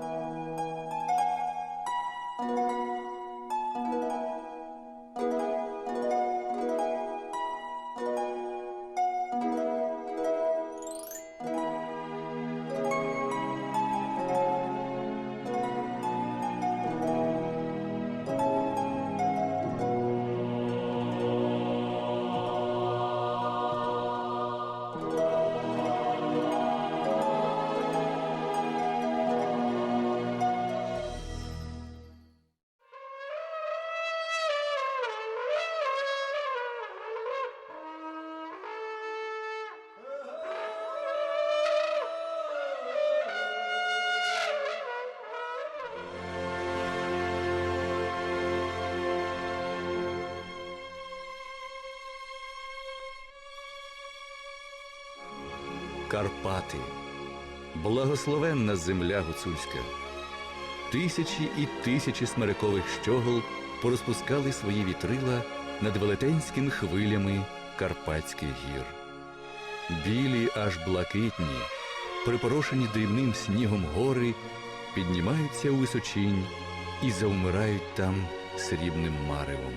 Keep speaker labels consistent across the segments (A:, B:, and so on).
A: Thank you Карпати, благословенна земля гуцульська. Тисячі і тисячі смирикових щогол порозпускали свої вітрила над велетенськими хвилями Карпатських гір. Білі аж блакитні, припорошені дрібним снігом гори, піднімаються у височинь і завмирають там срібним маревом.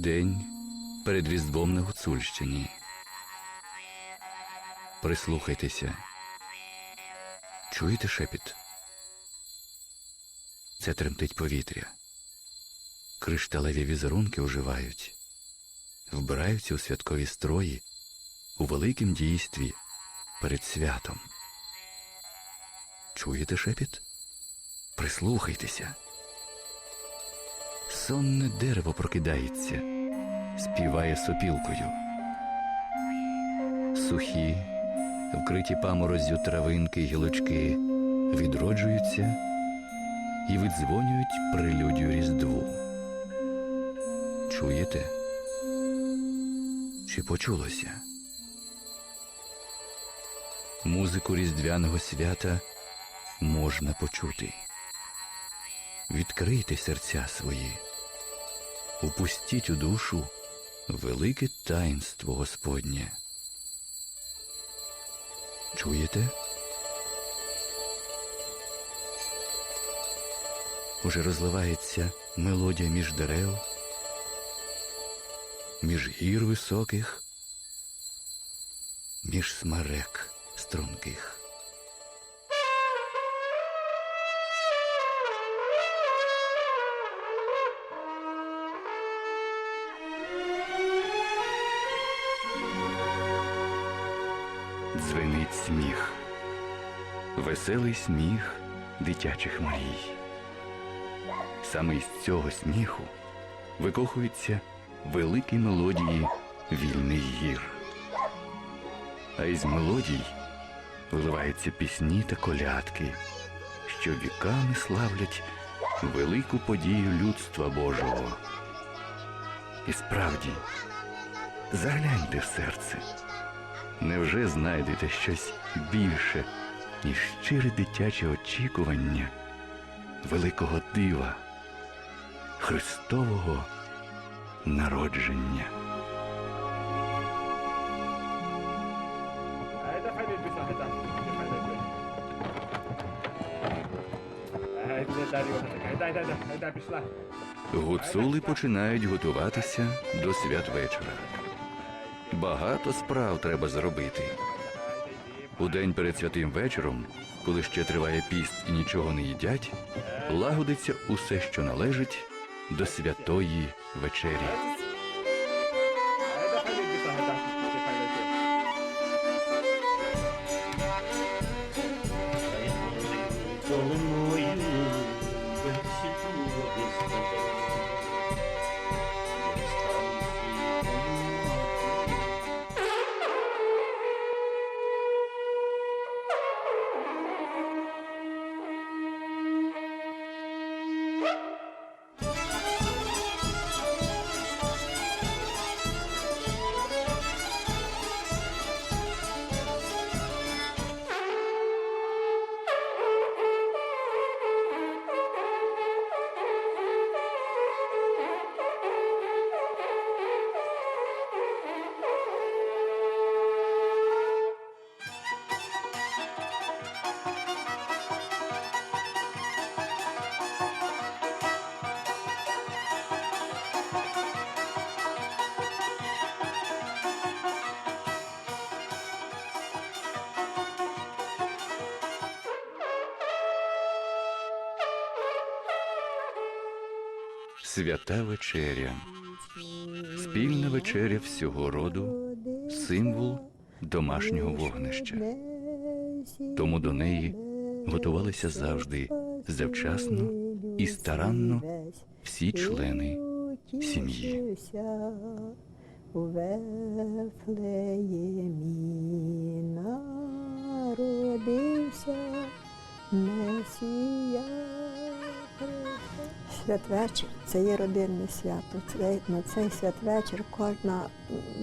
A: День перед Різдвом на Гуцульщині. Прислухайтеся. Чуєте шепіт? Це тремтить повітря. Кришталеві візерунки оживають, вбираються у святкові строї у великім дійстві перед святом. Чуєте шепіт? Прислухайтеся. Сонне дерево прокидається, співає сопілкою. Сухі, вкриті памороззю травинки й гілочки відроджуються і видзвонюють прелюдію Різдву. Чуєте? Чи почулося? Музику різдвяного свята можна почути. Відкрийте серця свої, упустіть у душу велике таїнство Господнє. Чуєте? Уже розливається мелодія між дерев, між гір високих, між смерек струнких. Дзвенить сміх, веселий сміх дитячих мрій. Саме із цього сміху викохуються великі мелодії вільних гір. А із мелодій виливаються пісні та колядки, що віками славлять велику подію людства Божого. І справді, загляньте в серце. Невже знайдете щось більше, ніж щире дитяче очікування великого дива Христового народження? Гуцули починають готуватися до святвечора. Багато справ треба зробити. У день перед святим вечором, коли ще триває піст і нічого не їдять, лагодиться усе, що належить до святої вечері. Свята вечеря. Спільна вечеря всього роду, символ домашнього вогнища. Тому до неї готувалися завжди завчасно і старанно всі члени сім'ї.
B: У Вефлеємі народився Месія. Святвечір це є родинне свято. Це, на цей святвечір кожна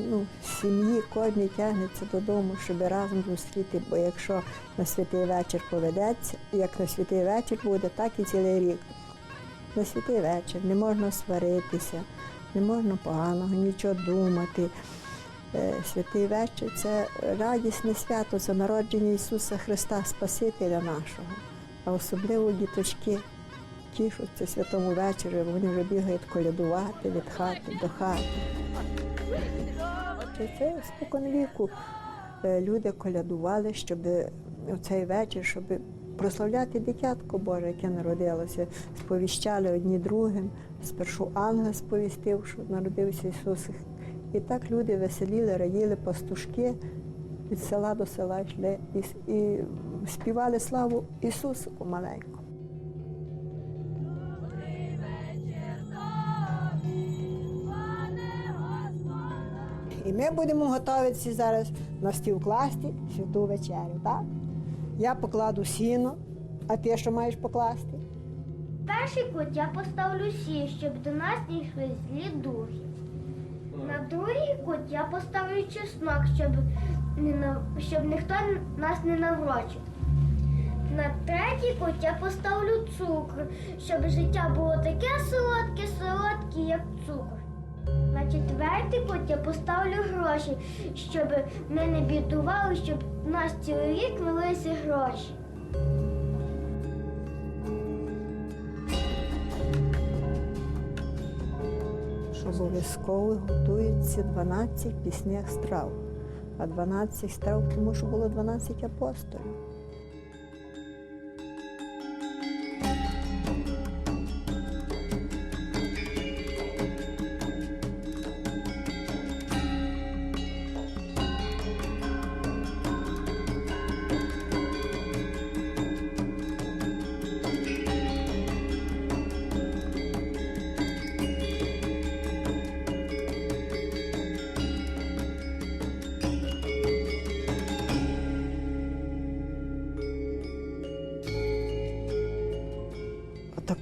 B: ну, сім'ї, кожен тягнеться додому, щоб разом зустріти. Бо якщо на святий вечір поведеться, як на святий вечір буде, так і цілий рік. На святий вечір не можна сваритися, не можна поганого нічого думати. Е, Святий вечір це радісне свято, це народження Ісуса Христа, Спасителя нашого. А особливо діточки тішуться святому вечорі, вони вже бігають колядувати від хати до хати. Це, це спокон віку е, люди колядували, щоб у цей вечір, щоб прославляти дитятко Боже, яке народилося, сповіщали одні другим. Спершу ангел сповістив, що народився Ісус. І так люди веселіли, раділи пастушки від села до села йшли і, співали славу Ісусику маленькому. Ми будемо готуватися зараз на стіл класти святу вечерю, так? Я покладу сіно, а ти що маєш покласти?
C: Перший кут я поставлю сі, щоб до нас не йшли злі духи. На другий кут я поставлю чеснок, щоб, не на- щоб ніхто нас не наврочив. На третій кут я поставлю цукор, щоб життя було таке солодке, солодке, як цукор. Четвертий кут я поставлю гроші, щоб ми не бідували, щоб нас цілий рік велися гроші.
B: обов'язково готується 12 пісних страв. А 12 страв, тому що було 12 апостолів.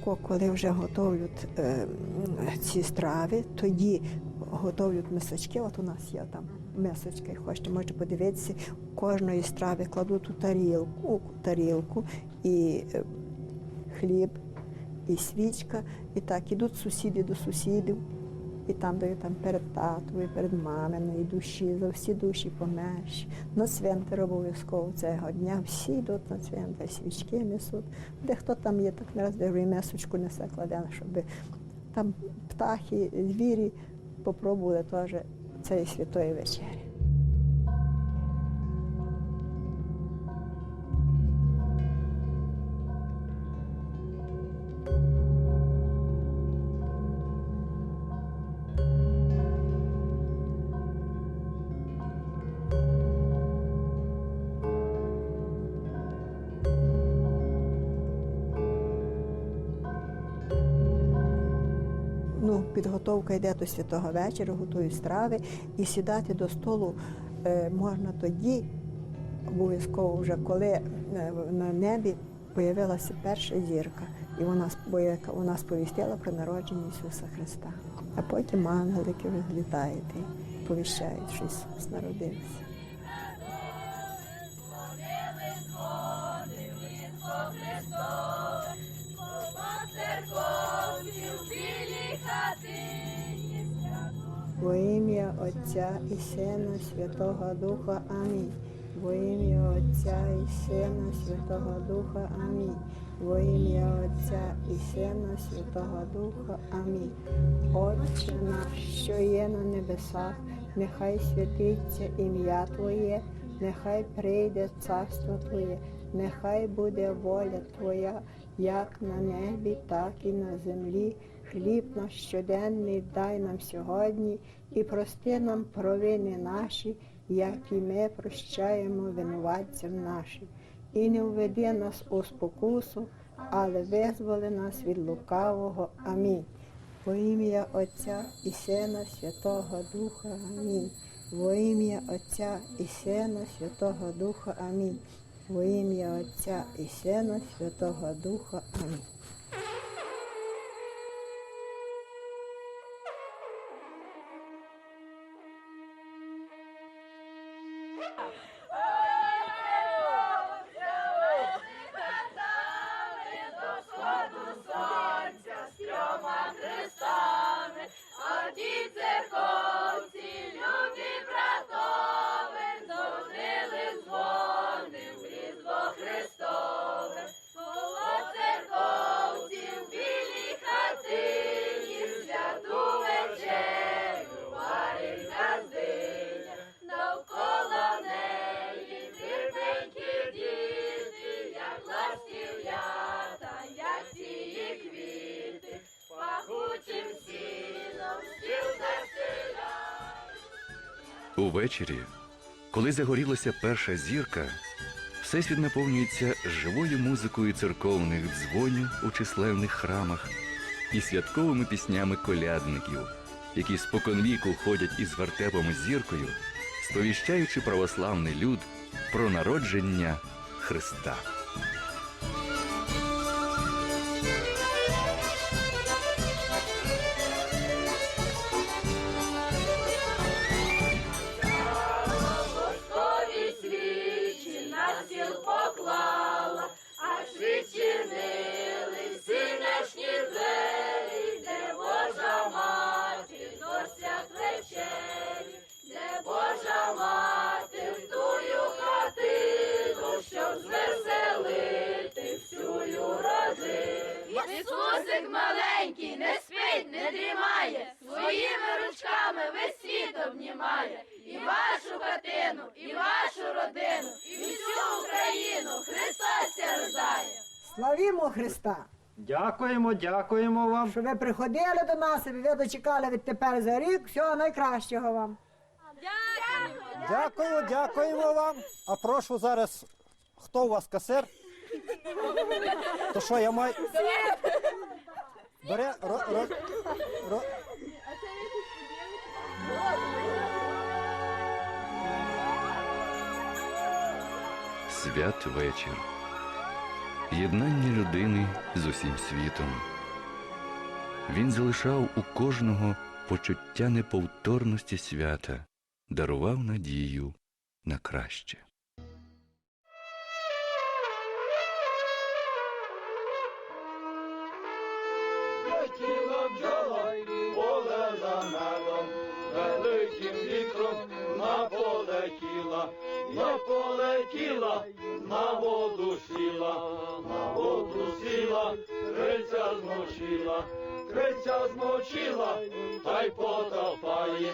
B: Отако, коли вже готують е, ці страви, тоді готують мисочки. От у нас є там мисочки, хочете, можете подивитися, кожної страви кладуть у тарілку, у тарілку і е, хліб, і свічка, і так ідуть сусіди до сусідів. І там дають там перед татою, перед маминою душі, за всі душі померші. На свинтер обов'язково цього дня всі йдуть на свинтер, свічки несуть. Де хто там є, так не раз і месочку несе кладе, щоб там птахи, звірі попробували теж цієї святої вечері. Підготовка йде до святого вечора, готують страви і сідати до столу е, можна тоді, обов'язково вже коли е, на небі появилася перша зірка, і вона вона сповістила про народження Ісуса Христа. А потім ангелики розлітають і повіщають, що Ісус народився. Отця і Сина Святого Духа. Амінь. Во ім'я Отця і Сина Святого Духа. Амінь. Во ім'я Отця і Сина Святого Духа. Амінь. Отче наш, що є на небесах, нехай святиться ім'я Твоє, нехай прийде царство Твоє, нехай буде воля Твоя, як на небі, так і на землі. Хліб наш щоденний дай нам сьогодні і прости нам провини наші, як і ми прощаємо винуватцям нашим. І не введи нас у спокусу, але визволи нас від лукавого. Амінь. Во ім'я Отця і Сина Святого Духа. Амінь. Во ім'я Отця і Сина Святого Духа. Амінь. Во ім'я Отця і Сина Святого Духа. Амінь.
A: Увечері, коли загорілася перша зірка, всесвіт наповнюється живою музикою церковних дзвонів у численних храмах і святковими піснями колядників, які споконвіку ходять із вертепом зіркою, сповіщаючи православний люд про народження Христа.
D: Ісусик маленький, не спить, не дрімає, своїми ручками весь світ обнімає. І вашу хатину, і вашу родину, і всю Україну Христос рождає.
B: Славімо Христа!
E: Дякуємо, дякуємо вам.
B: Що ви приходили до нас і ви дочекали відтепер за рік. Всього найкращого вам.
E: Дякую, дякуємо вам. А прошу зараз, хто у вас касир? То що я маю? Бере ро, ро, ро.
A: Святвечір. Єднання людини з усім світом. Він залишав у кожного почуття неповторності свята, дарував надію на краще.
F: Наполетіла, наполетіла, на воду сіла, на воду сіла, крильця змочила, крильця змочила, та й потопає,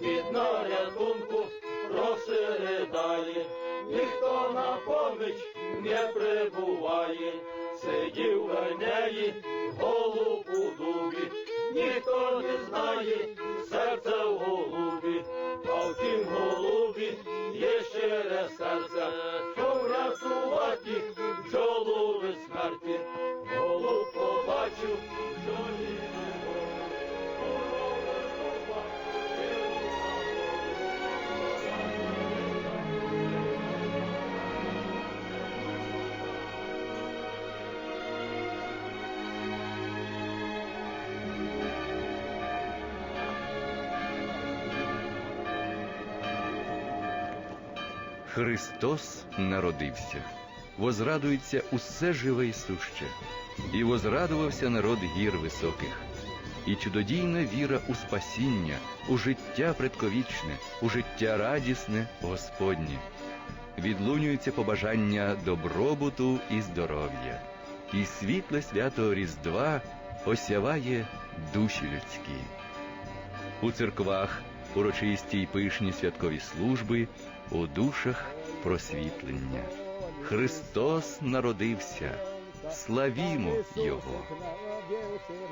F: бідна рятунку просиридає, ніхто на поміч не прибуває, сидів в неї голуб у дубі, ніхто не знає серце в голубі, а в тім голубі є раз серце, що врятувати бджолу від смерті.
A: Христос народився, возрадується усе живе і суще, і возрадувався народ гір високих. І чудодійна віра у спасіння, у життя предковічне, у життя радісне Господнє. Відлунюється побажання добробуту і здоров'я, і світле свято Різдва осяває душі людські. У церквах урочисті й пишні святкові служби, у душах просвітлення. Христос народився, славімо Його!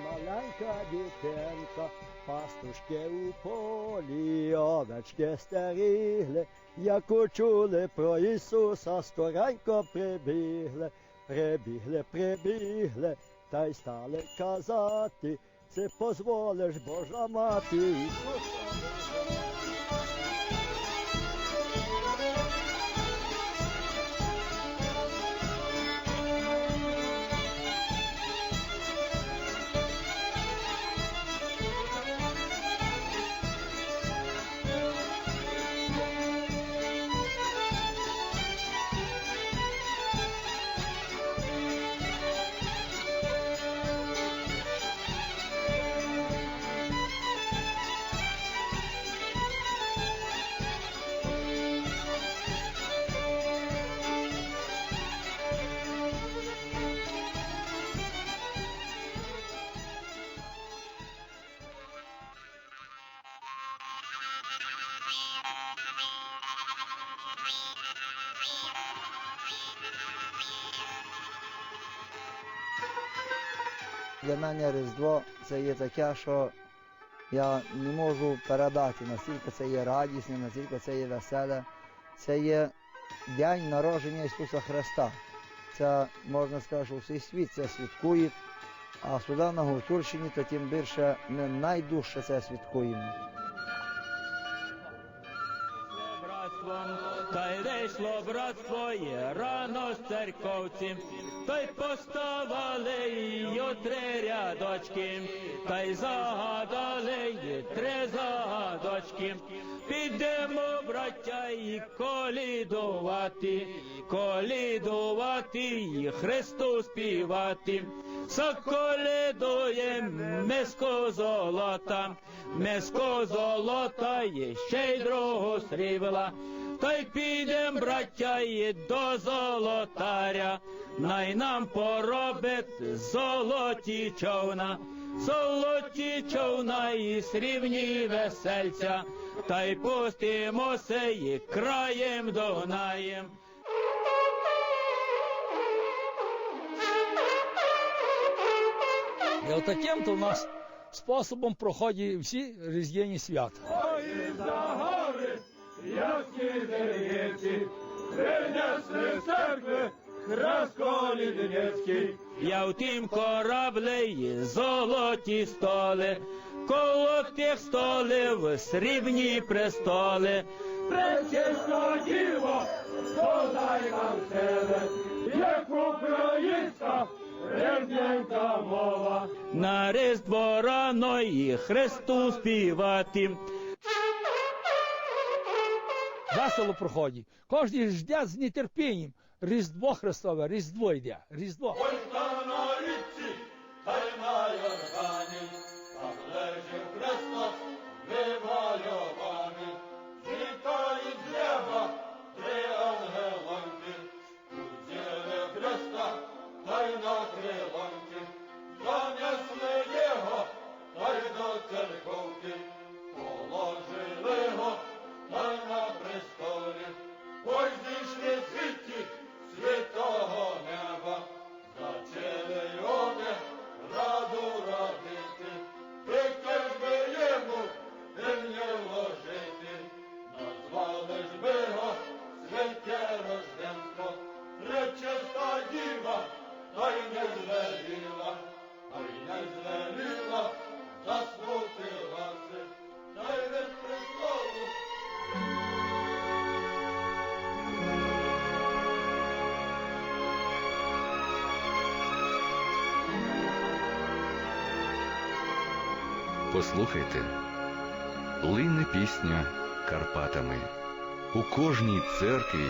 G: Маленька дитинка, пастушки у полі, овечки стерігли, як учули про Ісуса, скоренько прибігли, прибігли, прибігли, та й стали казати, це позволиш Божа мати. Для мене Різдво це є таке, що я не можу передати, наскільки це є радісне, наскільки це є веселе. Це є день народження Ісуса Христа. Це можна сказати, що всій світ це святкує, а сюди на Гуцульщині, то тим більше ми найдужче це святкуємо.
H: Вийшло братство є рано з церковців, та й поставали її три рядочки, та й загадали її три загадочки. Підемо, браття, і колідувати, колідувати і Христу співати. Соколідуєм миско золота, миско золота і ще й другого срібла. Та й підем, браття, і до золотаря, най нам поробить золоті човна, золоті човна і срібні весельця, та й пустимося і краєм донаєм.
F: І отаким то у нас способом проходять всі різдвяні свята.
H: Я в тім кораблі золоті столи, коло тих столів срібні престоли. Пречесна діво, подай нам себе, як українська різдвянка мова. На різдво рано і Христу співати.
F: Весело проходить. Кожен жде з нетерпінням. Різдво Христове, Різдво йде, Різдво.
A: Послухайте, лине пісня Карпатами. У кожній церкві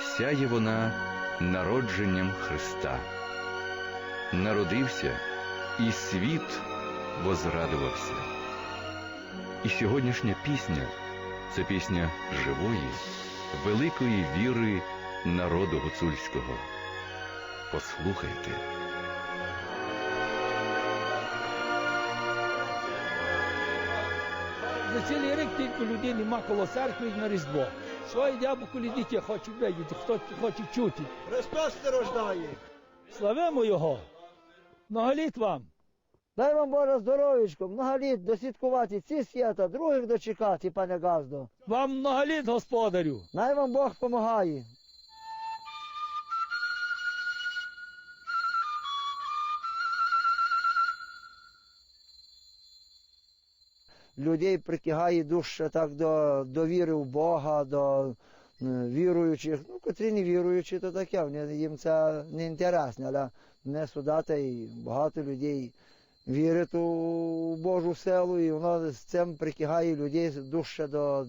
A: сяє вона народженням Христа. Народився, і світ возрадувався. І сьогоднішня пісня це пісня живої, великої віри народу гуцульського. Послухайте.
F: За цілий рік тільки людей нема коло церкви на Різдво. Що йде, бо коли діти хочуть видіти, хто хоче чути.
G: Христос не рождає.
F: Славимо Його! Многоліт вам!
I: Дай вам Боже здоров'ячко, многоліт досвідкувати ці свята, других дочекати, пане Газдо.
J: Вам многоліт, господарю.
I: Най вам Бог помагає. Людей притягає душа так до, до віри в Бога, до е, віруючих. Ну, котрі не віруючі, то таке, їм це не інтересно, але не судати і багато людей вірить у Божу силу, і воно з цим притягає людей душа до,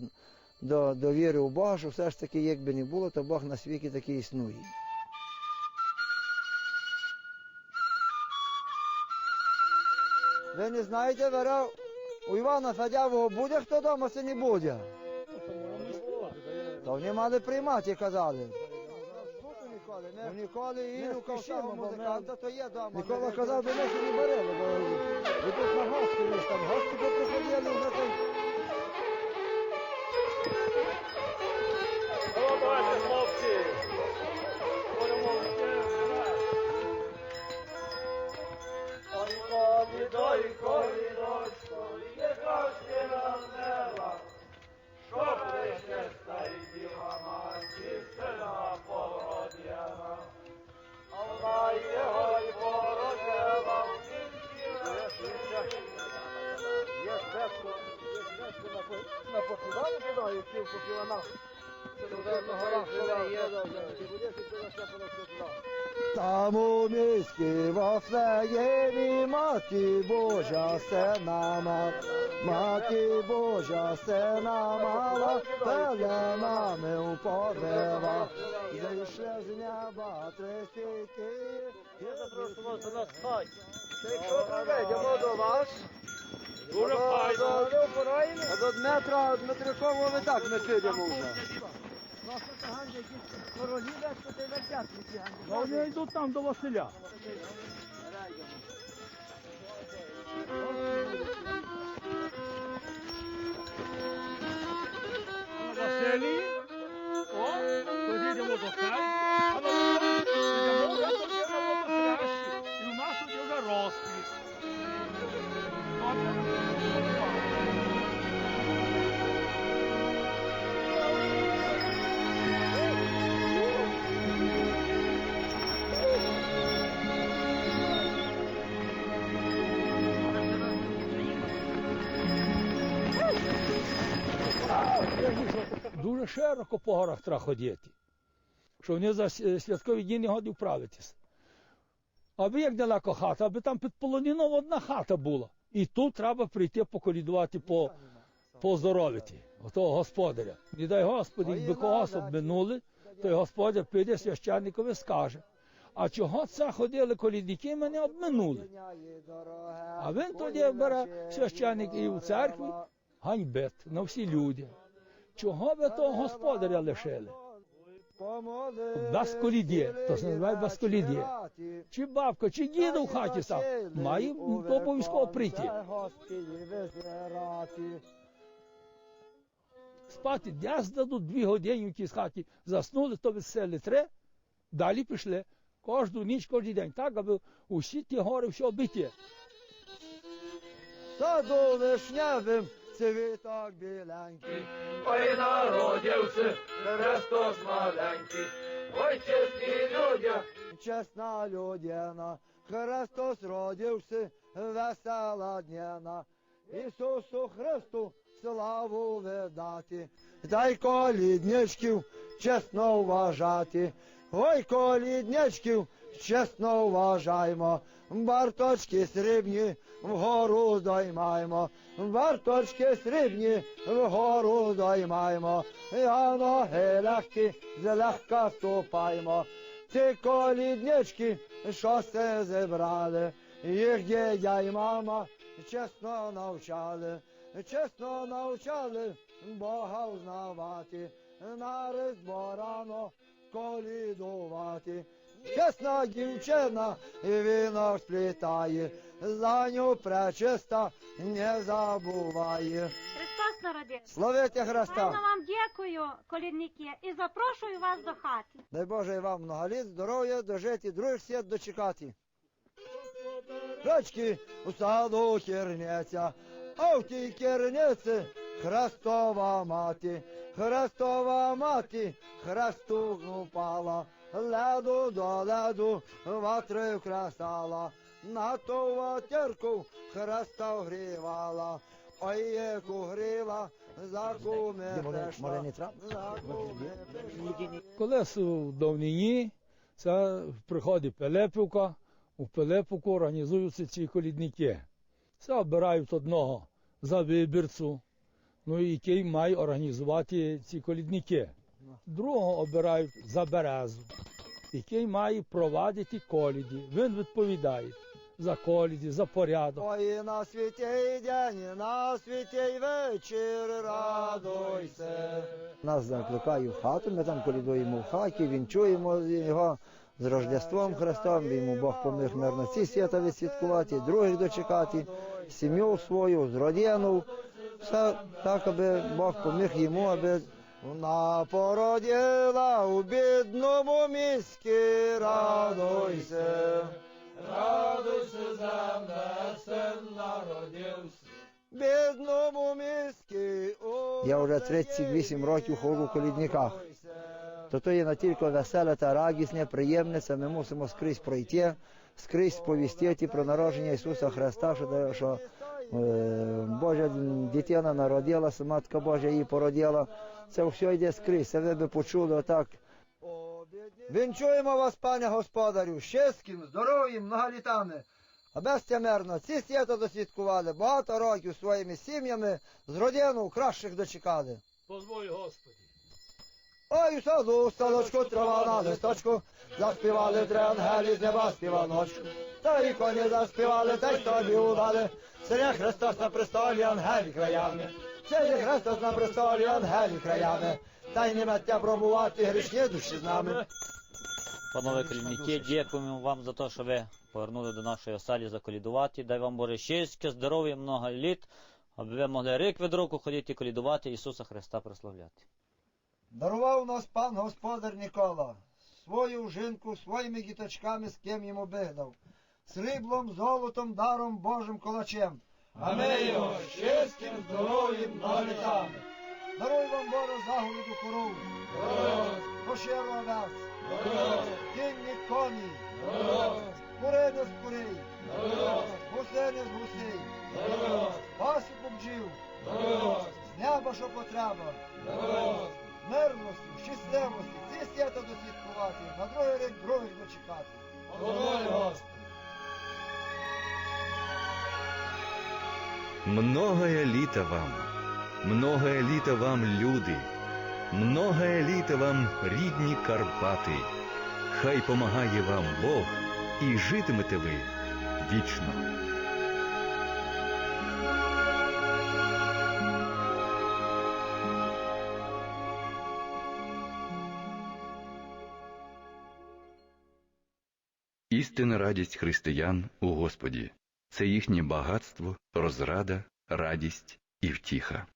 I: до, до віри у Бога, що все ж таки, як би не було, то Бог на світі такий існує. Ви не знаєте, Вера, у Івана Садявого буде хто вдома, чи не буде? То вони мали приймати, казали. Ну, ніколи і Ілюка музиканта, то є дома. Ніколи казав, до нас не беремо, бо ви тут на гості, там гості приходили, вже то. Там у міській Вафлеємі Мати Божа сена мала, Мати Божа сена мала, пеленами повела, зійшли з неба трисики. Я запрошую вас до нас хай. Якщо прийдемо до вас,
H: Дуже файно.
I: а до Дмитра Дмитрикова ви так не підемо вже. Королі весь ти вертять
J: А вони йдуть там до Василя. Василій. Дуже широко по горах треба ходити. Що вони за святкові дні не годі вправитися. Аби як далеко хата, аби там під полоніном одна хата була. І тут треба прийти поколідувати, по, поздоровити отого господаря. Не дай Господи, якби когось обминули, то й господар піде священникові скаже. А чого це ходили колідники, мене обминули. А він тоді бере священник і в церкві ганьбет на всі люди. Чого ви того господаря лишили? Без то се називає без. Чи бабка, чи діду в хаті сам, має обов'язково прийти. Спати десь дадуть дві години в тій хаті, заснули, то весели три, далі пішли. Кожну ніч, кожен день, так, аби усі ті гори все обійти.
I: Саду цвіток біленький.
H: Ой, народився Христос маленький, ой, чесні люди.
I: Чесна людина, Христос родився, весела дняна. Ісусу Христу славу видати, дай колідничків чесно вважати. Ой, колідничків чесно вважаймо, барточки срібні вгору доймаймо, барточки срібні вгору доймаймо, а ноги легкі злегка ступаймо. Ці коліднички, що се зібрали, їх дідя й мама чесно навчали, чесно навчали Бога узнавати, на різдво рано колідувати. Чесна дівчина і вінок сплітає, за ню пречиста не забуває.
K: Христос народився.
I: Славити Христа!
K: Гарно вам дякую, колідники, і запрошую вас до хати.
I: Дай Боже і вам много літ, здоров'я, дожити, других свят дочекати. Рачки у саду кернеця, а в тій керниці Христова мати, Христова мати, Христу упала, леду до леду, ватри вкрасала, на ту ватерку Христа вгрівала, ой, яку гріла, за куми прийшла, за куми.
J: Колись в давнині це приходить Пилипівка, у Пилипівку організуються ці колідники. Це обирають одного за вибірцю, ну і який має організувати ці колідники. Другого обирають за березу, який має провадити коліді. Він відповідає за коліді, за порядок.
I: Ой, на світі й день, на світі й вечір, радуйся. Нас закликає в хату, ми там колідуємо в хаті, вінчуємо його з Рождеством Христом, йому Бог поміг мирно ці свята відсвяткувати, других дочекати, сім'ю свою, з родину. Все так, аби Бог поміг йому, аби вона породила у бідному місті, радуйся.
H: Радуйся, земле, син народився.
I: бідному місті. Я вже 38 років ходжу в колідниках. То то є не тільки веселе та радісне, приємне, це ми мусимо скрізь пройти, скрізь сповістити про народження Ісуса Христа, що, що е, Божа дитина народилася, Матка Божа її породила. Це все йде скрізь, це би почули отак. Вінчуємо вас, пане господарю, щастям, здоров'ям, многолітами. Аби сте мирно, ці свята досвідкували, багато років своїми сім'ями, з родину кращих дочекали.
J: Позволь Господи.
I: Ой, у саду, столочку, трава на листочку, заспівали три ангелі з неба співаночку. Та і коні заспівали, та й тобі удали. Синя Христос на престолі, ангелі краями. Синя Христос на престолі, ангелі краями. Та й не меття пробувати грішні душі з нами.
L: Панове колідники, дякуємо вам за те, що ви повернули до нашої оселі заколідувати. Дай вам Боже щастя, здоров'я, много літ, аби ви могли рік від року ходити колідувати Ісуса Христа прославляти.
I: Дарував нас пан господар Нікола, свою жінку своїми діточками, з ким йому бигдав, сріблом, золотом, даром Божим колачем.
H: А ми його щастям, здоров'ям, многолітами.
I: Даруй вам Боже загороду корову, поширу овець, кінні коні, курини з курей, гусини з гусей, пасіку бджіл, з неба, що потреба, мирності, щасливості, ці свята досвідкувати, на другий рік других дочекати.
H: Господи.
A: Многое літа вам, многое літа вам, люди, многое літа вам, рідні Карпати. Хай помагає вам Бог, і житимете ви вічно. Істинна радість християн у Господі це їхнє багатство, розрада, радість і втіха.